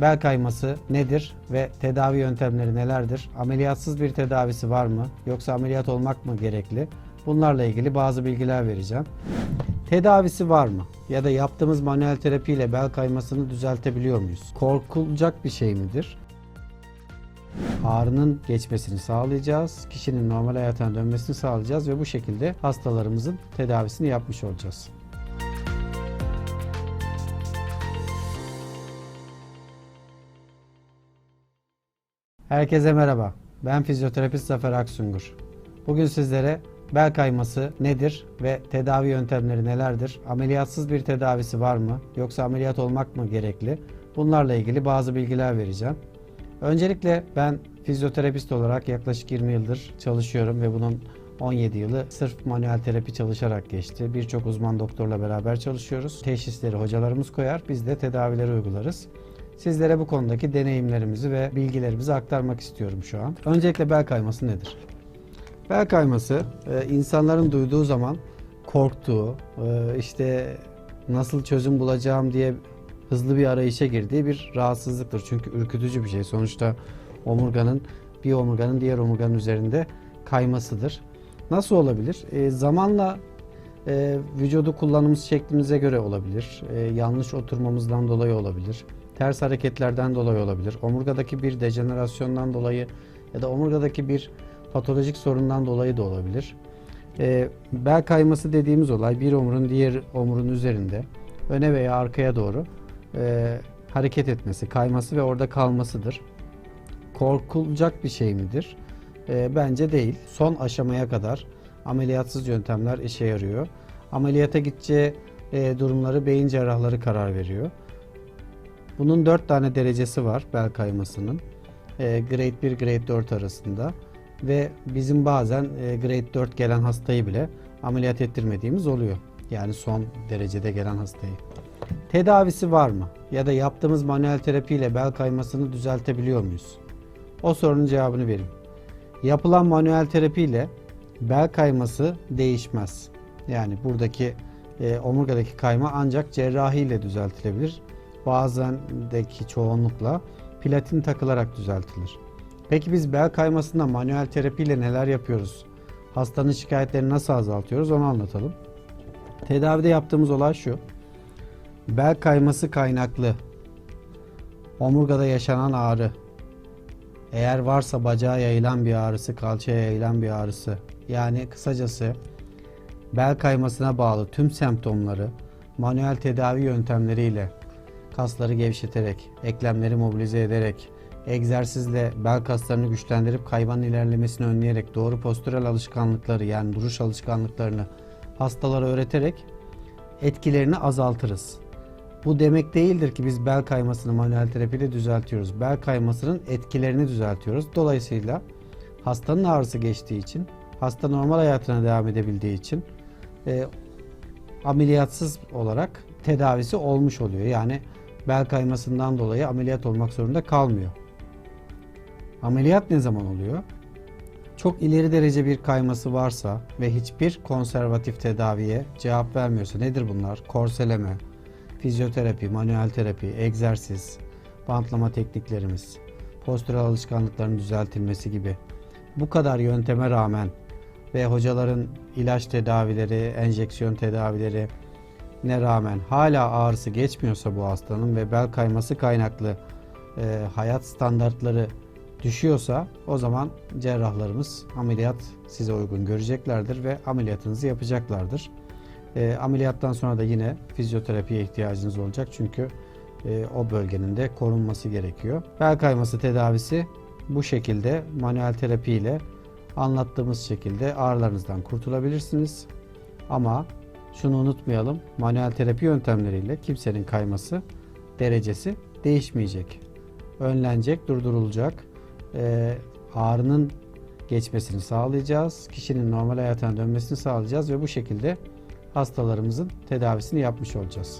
Bel kayması nedir ve tedavi yöntemleri nelerdir? Ameliyatsız bir tedavisi var mı? Yoksa ameliyat olmak mı gerekli? Bunlarla ilgili bazı bilgiler vereceğim. Tedavisi var mı? Ya da yaptığımız manuel terapi ile bel kaymasını düzeltebiliyor muyuz? Korkulacak bir şey midir? Ağrının geçmesini sağlayacağız. Kişinin normal hayatına dönmesini sağlayacağız ve bu şekilde hastalarımızın tedavisini yapmış olacağız. Herkese merhaba. Ben fizyoterapist Zafer Aksungur. Bugün sizlere bel kayması nedir ve tedavi yöntemleri nelerdir? Ameliyatsız bir tedavisi var mı? Yoksa ameliyat olmak mı gerekli? Bunlarla ilgili bazı bilgiler vereceğim. Öncelikle ben fizyoterapist olarak yaklaşık 20 yıldır çalışıyorum ve bunun 17 yılı sırf manuel terapi çalışarak geçti. Birçok uzman doktorla beraber çalışıyoruz. Teşhisleri hocalarımız koyar, biz de tedavileri uygularız. Sizlere bu konudaki deneyimlerimizi ve bilgilerimizi aktarmak istiyorum şu an. Öncelikle bel kayması nedir? Bel kayması e, insanların duyduğu zaman korktuğu, e, işte nasıl çözüm bulacağım diye hızlı bir arayışa girdiği bir rahatsızlıktır. Çünkü ürkütücü bir şey. Sonuçta omurganın bir omurganın diğer omurganın üzerinde kaymasıdır. Nasıl olabilir? E, zamanla e, vücudu kullanımız şeklimize göre olabilir. E, yanlış oturmamızdan dolayı olabilir. Ters hareketlerden dolayı olabilir. Omurgadaki bir dejenerasyondan dolayı ya da omurgadaki bir patolojik sorundan dolayı da olabilir. E, bel kayması dediğimiz olay bir omurun diğer omurun üzerinde öne veya arkaya doğru e, hareket etmesi, kayması ve orada kalmasıdır. Korkulacak bir şey midir? E, bence değil. Son aşamaya kadar ameliyatsız yöntemler işe yarıyor. Ameliyata gideceği e, durumları beyin cerrahları karar veriyor. Bunun 4 tane derecesi var bel kaymasının. E, grade 1, grade 4 arasında. Ve bizim bazen e, grade 4 gelen hastayı bile ameliyat ettirmediğimiz oluyor. Yani son derecede gelen hastayı. Tedavisi var mı? Ya da yaptığımız manuel terapi ile bel kaymasını düzeltebiliyor muyuz? O sorunun cevabını vereyim. Yapılan manuel terapi ile bel kayması değişmez. Yani buradaki e, omurgadaki kayma ancak cerrahi ile düzeltilebilir. Bazendeki çoğunlukla platin takılarak düzeltilir. Peki biz bel kaymasında manuel terapi ile neler yapıyoruz? Hastanın şikayetlerini nasıl azaltıyoruz onu anlatalım. Tedavide yaptığımız olay şu. Bel kayması kaynaklı omurgada yaşanan ağrı, eğer varsa bacağa yayılan bir ağrısı, kalçaya yayılan bir ağrısı, yani kısacası bel kaymasına bağlı tüm semptomları manuel tedavi yöntemleriyle kasları gevşeterek, eklemleri mobilize ederek, egzersizle bel kaslarını güçlendirip kaymanın ilerlemesini önleyerek doğru postürel alışkanlıkları yani duruş alışkanlıklarını hastalara öğreterek etkilerini azaltırız. Bu demek değildir ki biz bel kaymasını manuel terapiyle düzeltiyoruz. Bel kaymasının etkilerini düzeltiyoruz. Dolayısıyla hastanın ağrısı geçtiği için, hasta normal hayatına devam edebildiği için e, ameliyatsız olarak tedavisi olmuş oluyor. Yani bel kaymasından dolayı ameliyat olmak zorunda kalmıyor. Ameliyat ne zaman oluyor? Çok ileri derece bir kayması varsa ve hiçbir konservatif tedaviye cevap vermiyorsa nedir bunlar? Korseleme, fizyoterapi, manuel terapi, egzersiz, bantlama tekniklerimiz, postürel alışkanlıkların düzeltilmesi gibi bu kadar yönteme rağmen ve hocaların ilaç tedavileri, enjeksiyon tedavileri ne rağmen hala ağrısı geçmiyorsa bu hastanın ve bel kayması kaynaklı e, hayat standartları düşüyorsa o zaman cerrahlarımız ameliyat size uygun göreceklerdir ve ameliyatınızı yapacaklardır. E, ameliyattan sonra da yine fizyoterapiye ihtiyacınız olacak çünkü e, o bölgenin de korunması gerekiyor. Bel kayması tedavisi bu şekilde manuel terapi ile anlattığımız şekilde ağrılarınızdan kurtulabilirsiniz. Ama şunu unutmayalım, manuel terapi yöntemleriyle kimsenin kayması derecesi değişmeyecek. Önlenecek, durdurulacak. E, ağrının geçmesini sağlayacağız. Kişinin normal hayatına dönmesini sağlayacağız ve bu şekilde hastalarımızın tedavisini yapmış olacağız.